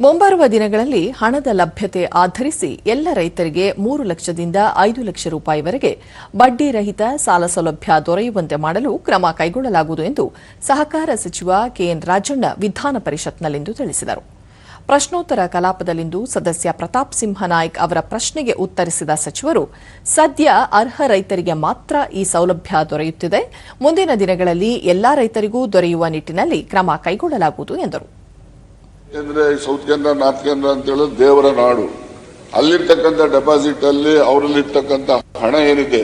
ಮುಂಬರುವ ದಿನಗಳಲ್ಲಿ ಹಣದ ಲಭ್ಯತೆ ಆಧರಿಸಿ ಎಲ್ಲ ರೈತರಿಗೆ ಮೂರು ಲಕ್ಷದಿಂದ ಐದು ಲಕ್ಷ ರೂಪಾಯಿವರೆಗೆ ಬಡ್ಡಿ ರಹಿತ ಸಾಲ ಸೌಲಭ್ಯ ದೊರೆಯುವಂತೆ ಮಾಡಲು ಕ್ರಮ ಕೈಗೊಳ್ಳಲಾಗುವುದು ಎಂದು ಸಹಕಾರ ಸಚಿವ ಕೆಎನ್ ರಾಜಣ್ಣ ವಿಧಾನ ಪರಿಷತ್ನಲ್ಲಿಂದು ತಿಳಿಸಿದರು. ಪ್ರಶ್ನೋತ್ತರ ಕಲಾಪದಲ್ಲಿಂದು ಸದಸ್ಯ ಪ್ರತಾಪ್ ಸಿಂಹ ನಾಯ್ಕ್ ಅವರ ಪ್ರಶ್ನೆಗೆ ಉತ್ತರಿಸಿದ ಸಚಿವರು, ಸದ್ಯ ಅರ್ಹ ರೈತರಿಗೆ ಮಾತ್ರ ಈ ಸೌಲಭ್ಯ ದೊರೆಯುತ್ತಿದೆ. ಮುಂದಿನ ದಿನಗಳಲ್ಲಿ ಎಲ್ಲಾ ರೈತರಿಗೂ ದೊರೆಯುವ ನಿಟ್ಟಿನಲ್ಲಿ ಕ್ರಮ ಕೈಗೊಳ್ಳಲಾಗುವುದು ಎಂದರು. ಅಂದ್ರೆ ಸೌತ್ ಕೇಂದ್ರ, ನಾರ್ತ್ ಕೇಂದ್ರ ಅಂತ ಹೇಳೋದು ದೇವರ ನಾಡು. ಅಲ್ಲಿರ್ತಕ್ಕಂಥ ಡೆಪಾಸಿಟ್ ಅಲ್ಲಿ ಅವರಲ್ಲಿರ್ತಕ್ಕಂಥ ಹಣ ಏನಿದೆ,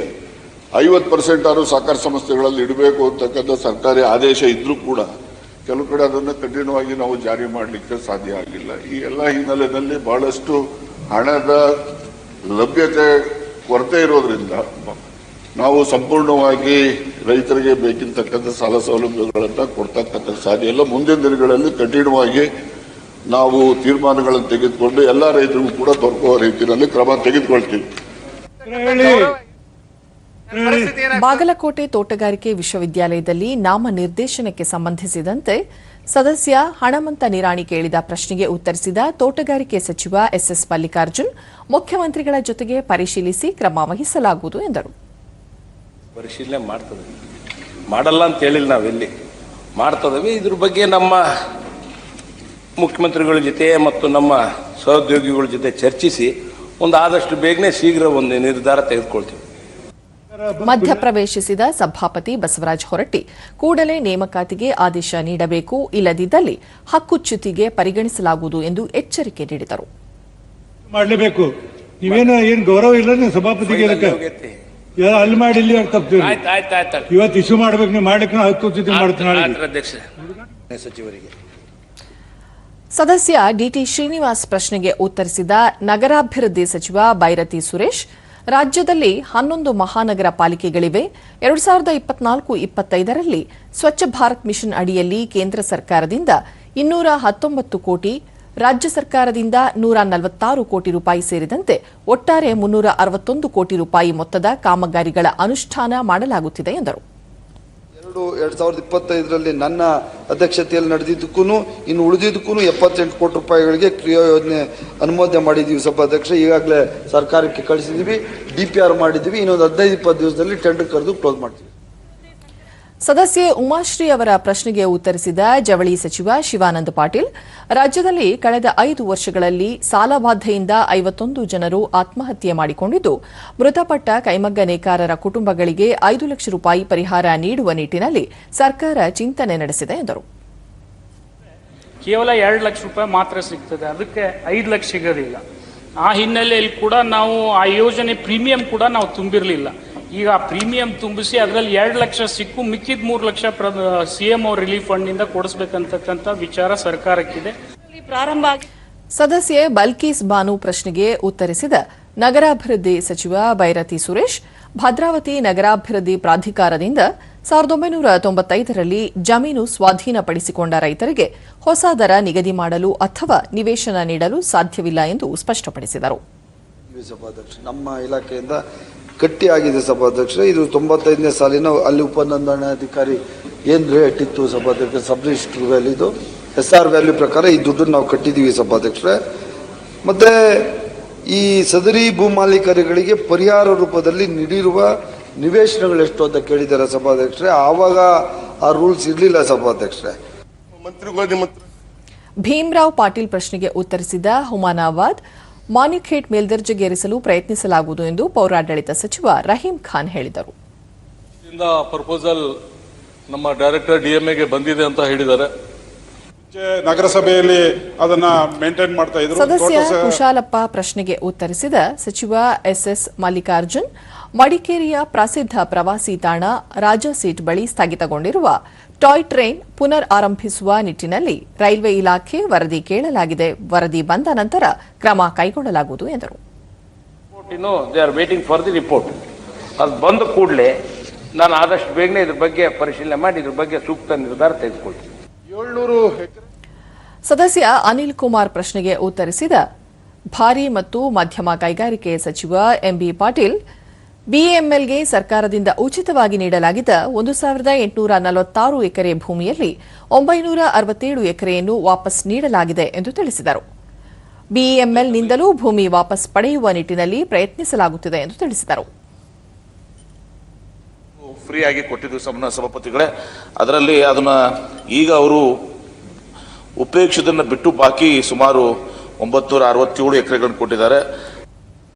ಐವತ್ತು ಪರ್ಸೆಂಟ್ ಆದ್ರೂ ಸಹಕಾರ ಸಂಸ್ಥೆಗಳಲ್ಲಿ ಇಡಬೇಕು ಅಂತಕ್ಕಂಥ ಸರ್ಕಾರಿ ಆದೇಶ ಇದ್ರೂ ಕೂಡ ಕೆಲವು ಕಡೆ ಅದನ್ನು ಕಠಿಣವಾಗಿ ನಾವು ಜಾರಿ ಮಾಡಲಿಕ್ಕೆ ಸಾಧ್ಯ ಆಗಿಲ್ಲ. ಈ ಎಲ್ಲ ಹಿನ್ನೆಲೆಯಲ್ಲಿ ಬಹಳಷ್ಟು ಹಣದ ಲಭ್ಯತೆ, ಕೊರತೆ ಇರೋದ್ರಿಂದ ನಾವು ಸಂಪೂರ್ಣವಾಗಿ ರೈತರಿಗೆ ಬೇಕಿರ್ತಕ್ಕಂಥ ಸಾಲ ಸೌಲಭ್ಯಗಳನ್ನು ಕೊಡ್ತಕ್ಕಂಥ ಸಾಧ್ಯ ಇಲ್ಲ. ಮುಂದಿನ ದಿನಗಳಲ್ಲಿ ಕಠಿಣವಾಗಿ ನಾವು ತೀರ್ಮಾನಗಳನ್ನು ತೆಗೆದುಕೊಂಡು ಎಲ್ಲ ರೈತರಿಗೂ ಕೂಡ ದೊರಕುವ ರೀತಿಯಲ್ಲಿ ಕ್ರಮ ತೆಗೆದುಕೊಳ್ತೀವಿ. ಬಾಗಲಕೋಟೆ ತೋಟಗಾರಿಕೆ ವಿಶ್ವವಿದ್ಯಾಲಯದಲ್ಲಿ ನಾಮ ನಿರ್ದೇಶನಕ್ಕೆ ಸಂಬಂಧಿಸಿದಂತೆ ಸದಸ್ಯ ಹಣಮಂತ ನಿರಾಣಿ ಕೇಳಿದ ಪ್ರಶ್ನೆಗೆ ಉತ್ತರಿಸಿದ ತೋಟಗಾರಿಕೆ ಸಚಿವ ಎಸ್ಎಸ್ ಮಲ್ಲಿಕಾರ್ಜುನ್ ಮುಖ್ಯಮಂತ್ರಿಗಳ ಜೊತೆಗೆ ಪರಿಶೀಲಿಸಿ ಕ್ರಮ ವಹಿಸಲಾಗುವುದು ಎಂದರು. ಪರಿಶೀಲನೆ ಮಾಡ್ತದೆ. ಮಾಡಲ್ಲ ಅಂತ ಹೇಳಿಲ್ಲ ನಾವೆಲ್ಲಿ. ಮಾಡ್ತದವಿ. ಇದ್ರ ಬಗ್ಗೆ ನಮ್ಮ ಮುಖ್ಯಮಂತ್ರಿಗಳ ಜೊತೆ ಮತ್ತು ನಮ್ಮ ಸಹೋದ್ಯೋಗಿಗಳ ಜೊತೆ ಚರ್ಚಿಸಿ ಒಂದು ಆದಷ್ಟು ಬೇಗನೆ ಶೀಘ್ರ ಒಂದು ನಿರ್ಧಾರ ತೆಗೆದುಕೊಳ್ತೀವಿ. ಮಧ್ಯಪ್ರವೇಶಿಸಿದ ಸಭಾಪತಿ ಬಸವರಾಜ ಹೊರಟ್ಟಿ ಕೂಡಲೇ ನೇಮಕಾತಿಗೆ ಆದೇಶ ನೀಡಬೇಕು ಇಲ್ಲದಿದ್ದಲ್ಲಿ ಹಕ್ಕುಚ್ಯುತಿಗೆ ಪರಿಗಣಿಸಲಾಗುವುದು ಎಂದು ಎಚ್ಚರಿಕೆ ನೀಡಿದರು. ಮಾಡಲೇಬೇಕು. ನೀವೇನು ಏನು ಗೌರವ ಇಲ್ಲ ನೀವು ಸಭಾಪತಿಗೆ ಅಲ್ಲಿ ಮಾಡಿ ಇಲ್ಲಿ ಆಯ್ತು ಇವತ್ತು ಇಶ್ಯೂ ಮಾಡ್ಬೇಕು ನೀವು ಮಾಡ್ಲಿಕ್ಕೆ ಹಕ್ಕುಚ್ಯುತಿ ಮಾಡ್ತೀನಿ ಸಚಿವರಿಗೆ. ಸದಸ್ಯ ಡಿಟಿ ಶ್ರೀನಿವಾಸ್ ಪ್ರಶ್ನೆಗೆ ಉತ್ತರಿಸಿದ ನಗರಾಭಿವೃದ್ಧಿ ಸಚಿವ ಬೈರತಿ ಸುರೇಶ್, ರಾಜ್ಯದಲ್ಲಿ ಹನ್ನೊಂದು ಮಹಾನಗರ ಪಾಲಿಕೆಗಳಿವೆ. ಎರಡು ಸಾವಿರದ ಇಪ್ಪತ್ನಾಲ್ಕು ಇಪ್ಪತ್ತೈದರಲ್ಲಿ ಸ್ವಚ್ಛ ಭಾರತ್ ಮಿಷನ್ ಅಡಿಯಲ್ಲಿ ಕೇಂದ್ರ ಸರ್ಕಾರದಿಂದ ಇನ್ನೂರ ಹತ್ತೊಂಬತ್ತು ಕೋಟಿ, ರಾಜ್ಯ ಸರ್ಕಾರದಿಂದ ನೂರ ನಲವತ್ತಾರು ಕೋಟಿ ರೂಪಾಯಿ ಸೇರಿದಂತೆ ಒಟ್ಟಾರೆ ಮುನ್ನೂರ ಅರವತ್ತೊಂದು ಕೋಟಿ ರೂಪಾಯಿ ಮೊತ್ತದ ಕಾಮಗಾರಿಗಳ ಅನುಷ್ಠಾನ ಮಾಡಲಾಗುತ್ತಿದೆ ಎಂದರು. ಎರಡು ಎರಡ್ ಸಾವಿರದ ಇಪ್ಪತ್ತೈದರಲ್ಲಿ ನನ್ನ ಅಧ್ಯಕ್ಷತೆಯಲ್ಲಿ ನಡೆದಿದ್ದಕ್ಕೂ ಇನ್ನು ಉಳಿದಿದ್ದಕ್ಕೂ ಎಪ್ಪತ್ತೆಂಟು ಕೋಟಿ ರೂಪಾಯಿಗಳಿಗೆ ಕ್ರಿಯಾ ಯೋಜನೆ ಅನುಮೋದನೆ ಮಾಡಿದ್ದೀವಿ ಸಭಾಧ್ಯಕ್ಷ ಈಗಾಗಲೇ ಸರ್ಕಾರಕ್ಕೆ ಕಳಿಸಿದ್ದೀವಿ, ಡಿ ಪಿ ಆರ್ ಮಾಡಿದ್ದೀವಿ. ಇನ್ನೊಂದು ಹದಿನೈದು, ಇಪ್ಪತ್ತು ದಿವಸದಲ್ಲಿ ಟೆಂಡರ್ ಕರೆದು ಕ್ಲೋಸ್ ಮಾಡ್ತೀವಿ. ಸದಸ್ಯೆ ಉಮಾಶ್ರೀ ಅವರ ಪ್ರಶ್ನೆಗೆ ಉತ್ತರಿಸಿದ ಜವಳಿ ಸಚಿವ ಶಿವಾನಂದ ಪಾಟೀಲ್, ರಾಜ್ಯದಲ್ಲಿ ಕಳೆದ ಐದು ವರ್ಷಗಳಲ್ಲಿ ಸಾಲಬಾಧೆಯಿಂದ ಐವತ್ತೊಂದು ಜನರು ಆತ್ಮಹತ್ಯೆ ಮಾಡಿಕೊಂಡಿದ್ದು, ಮೃತಪಟ್ಟ ಕೈಮಗ್ಗ ನೇಕಾರರ ಕುಟುಂಬಗಳಿಗೆ ಐದು ಲಕ್ಷ ರೂಪಾಯಿ ಪರಿಹಾರ ನೀಡುವ ನಿಟ್ಟಿನಲ್ಲಿ ಸರ್ಕಾರ ಚಿಂತನೆ ನಡೆಸಿದೆ ಎಂದರು. ಕೇವಲ ಎರಡು ಲಕ್ಷ ರೂಪಾಯಿ ಮಾತ್ರ ಸಿಗ್ತದೆ. ಅದಕ್ಕೆ ಐದು ಲಕ್ಷ ಸಿಗೋದಿಲ್ಲ. ಆ ಹಿನ್ನೆಲೆಯಲ್ಲಿ ಕೂಡ ನಾವು ಆ ಯೋಜನೆ ಪ್ರೀಮಿಯಂ ಕೂಡ ನಾವು ತುಂಬಿರಲಿಲ್ಲ. ಈಗ ಪ್ರೀಮಿಯಂ ತುಂಬಿಸಿ ಅದರಲ್ಲಿ ಎರಡು ಲಕ್ಷ ಸಿಕ್ಕು ಮಿಕ್ಕಿದ ಮೂರು ಲಕ್ಷ ಪ್ರ ಸಿ ಎಂ ಅವ್ರ ರಿಲೀಫ್ ಫಂಡ್ನಿಂದ ಕೊಡಿಸ್ಬೇಕಂತಕ್ಕಂಥ ವಿಚಾರ ಸರ್ಕಾರಕ್ಕಿದೆ. ಪ್ರಾರಂಭ ಆಗಿ ಸದಸ್ಯೆ ಬಲ್ಕೀಸ್ ಬಾನು ಪ್ರಶ್ನೆಗೆ ಉತ್ತರಿಸಿದ ನಗರಾಭಿವೃದ್ಧಿ ಸಚಿವ ಬೈರತಿ ಸುರೇಶ್ ಭದ್ರಾವತಿ ನಗರಾಭಿವೃದ್ಧಿ ಪ್ರಾಧಿಕಾರದಿಂದ ಸಾವಿರದ ಒಂಬೈನೂರ ತೊಂಬತ್ತೈದರಲ್ಲಿ ಜಮೀನು ಸ್ವಾಧೀನಪಡಿಸಿಕೊಂಡ ರೈತರಿಗೆ ಹೊಸ ದರ ನಿಗದಿ ಮಾಡಲು ಅಥವಾ ನಿವೇಶನ ನೀಡಲು ಸಾಧ್ಯವಿಲ್ಲ ಎಂದು ಸ್ಪಷ್ಟಪಡಿಸಿದರು. ನಮ್ಮ ಇಲಾಖೆಯಿಂದ ಗಟ್ಟಿ ಆಗಿದೆ ಸಭಾಧ್ಯಕ್ಷ ಇದು ತೊಂಬತ್ತೈದನೇ ಸಾಲಿನ ಅಲ್ಲಿ ಉಪನೋಂದಣಾಧಿಕಾರಿ ಏನ್ ರೇಟ್ ಇತ್ತು ಸಭಾಧ್ಯಕ್ಷ ಸಬ್ ರಿಜಿಸ್ಟರ್ ವ್ಯಾಲ್ಯೂದು ಎಸ್ ಆರ್ ವ್ಯಾಲ್ಯೂ ಪ್ರಕಾರ ಈ ದುಡ್ಡನ್ನು ನಾವು ಕಟ್ಟಿದ್ದೀವಿ ಸಭಾಧ್ಯಕ್ಷರೇ. ಮತ್ತೆ ಈ ಸದರಿ ಭೂಮಾಲೀಕರುಗಳಿಗೆ ಪರಿಹಾರ ರೂಪದಲ್ಲಿ ನೀಡಿರುವ ನಿವೇಶನಗಳು ಎಷ್ಟು ಅಂತ ಕೇಳಿದ್ದಾರೆ ಸಭಾಧ್ಯಕ್ಷರೇ. ಆವಾಗ ಆ ರೂಲ್ಸ್ ಇರಲಿಲ್ಲ ಸಭಾಧ್ಯಕ್ಷರೇ. ಮಂತ್ರಿಗಳು ನಿಮ್ಮ ಭೀಮ್ರಾವ್ ಪಾಟೀಲ್ ಪ್ರಶ್ನೆಗೆ ಉತ್ತರಿಸಿದ ಹುಮಾನಾಬಾದ್ ಮಾನಿಖೇಟ್ ಮೇಲ್ದರ್ಜೆಗೇರಿಸಲು ಪ್ರಯತ್ನಿಸಲಾಗುವುದು ಎಂದು ಪೌರಾಡಳಿತ ಸಚಿವ ರಹೀಂ ಖಾನ್ ಹೇಳಿದರು. ಇಂದ ಪ್ರಪೋಸಲ್ ನಮ್ಮ ಡೈರೆಕ್ಟರ್ ಡಿಎಂಎಗೆ ಬಂದಿದೆ ಅಂತ ಹೇಳಿದ್ದಾರೆ. ನಗರಸಭೆಯಲ್ಲಿ ಅದನ್ನ ಮೇಂಟೈನ್ ಮಾಡ್ತಾ ಇದ್ರು. ಸದಸ್ಯ ಕುಶಾಲಪ್ಪ ಪ್ರಶ್ನೆಗೆ ಉತ್ತರಿಸಿದ ಸಚಿವ ಎಸ್ಎಸ್ ಮಲ್ಲಿಕಾರ್ಜುನ್ ಮಡಿಕೇರಿಯ ಪ್ರಸಿದ್ಧ ಪ್ರವಾಸಿ ತಾಣ ರಾಜಾ ಸೀಟ್ ಬಳಿ ಸ್ಥಗಿತಗೊಂಡಿರುವ ಟಾಯ್ ಟ್ರೈನ್ ಪುನರ್ ಆರಂಭಿಸುವ ನಿಟ್ಟಿನಲ್ಲಿ ರೈಲ್ವೆ ಇಲಾಖೆ ವರದಿ ಕೇಳಲಾಗಿದೆ. ವರದಿ ಬಂದ ನಂತರ ಕ್ರಮ ಕೈಗೊಳ್ಳಲಾಗುವುದು ಎಂದರು. ರಿಪೋರ್ಟ್ ಇನ್ನು they are waiting for the report ಅದು ಬಂದ ಕೂಡಲೇ ನಾನು ಆದಷ್ಟು ಬೇಗನೆ ಇದ್ರ ಬಗ್ಗೆ ಪರಿಶೀಲನೆ ಮಾಡಿ ಇದ್ರ ಬಗ್ಗೆ ಸೂಕ್ತ ನಿರ್ಧಾರ ತೆಗೆದುಕೊಳ್ತೀನಿ. ಸದಸ್ಯ ಅನಿಲ್ ಕುಮಾರ್ ಪ್ರಶ್ನೆಗೆ ಉತ್ತರಿಸಿದ ಭಾರಿ ಮತ್ತು ಮಧ್ಯಮ ಕೈಗಾರಿಕೆ ಸಚಿವ ಎಂಬಿ ಪಾಟೀಲ್ ಬಿಎಂಎಲ್ಗೆ ಸರ್ಕಾರದಿಂದ ಉಚಿತವಾಗಿ ನೀಡಲಾಗಿದ್ದ ಒಂದು ಸಾವಿರದ ಎಂಟುನೂರ ನಲವತ್ತಾರು ಎಕರೆ ಭೂಮಿಯಲ್ಲಿ ಒಂಬೈನೂರ ಅರವತ್ತೇಳು ಎಕರೆಯನ್ನು ವಾಪಸ್ ನೀಡಲಾಗಿದೆ ಎಂದು ತಿಳಿಸಿದರು. ಬಿಇಎಂಎಲ್ನಿಂದಲೂ ಭೂಮಿ ವಾಪಸ್ ಪಡೆಯುವ ನಿಟ್ಟಿನಲ್ಲಿ ಪ್ರಯತ್ನಿಸಲಾಗುತ್ತಿದೆ ಎಂದು ತಿಳಿಸಿದರು. ಫ್ರೀಯಾಗಿ ಸಮ್ನ ಸಭಾಪತಿಗಳೇ, ಅದರಲ್ಲಿ ಅದನ್ನ ಈಗ ಅವರು ಉಪೇಕ್ಷಿತನ್ನು ಬಿಟ್ಟು ಬಾಕಿ ಸುಮಾರು ಒಂಬತ್ತು ಅರವತ್ತೇಳು ಎಕರೆಗಳನ್ನು ಕೊಟ್ಟಿದ್ದಾರೆ.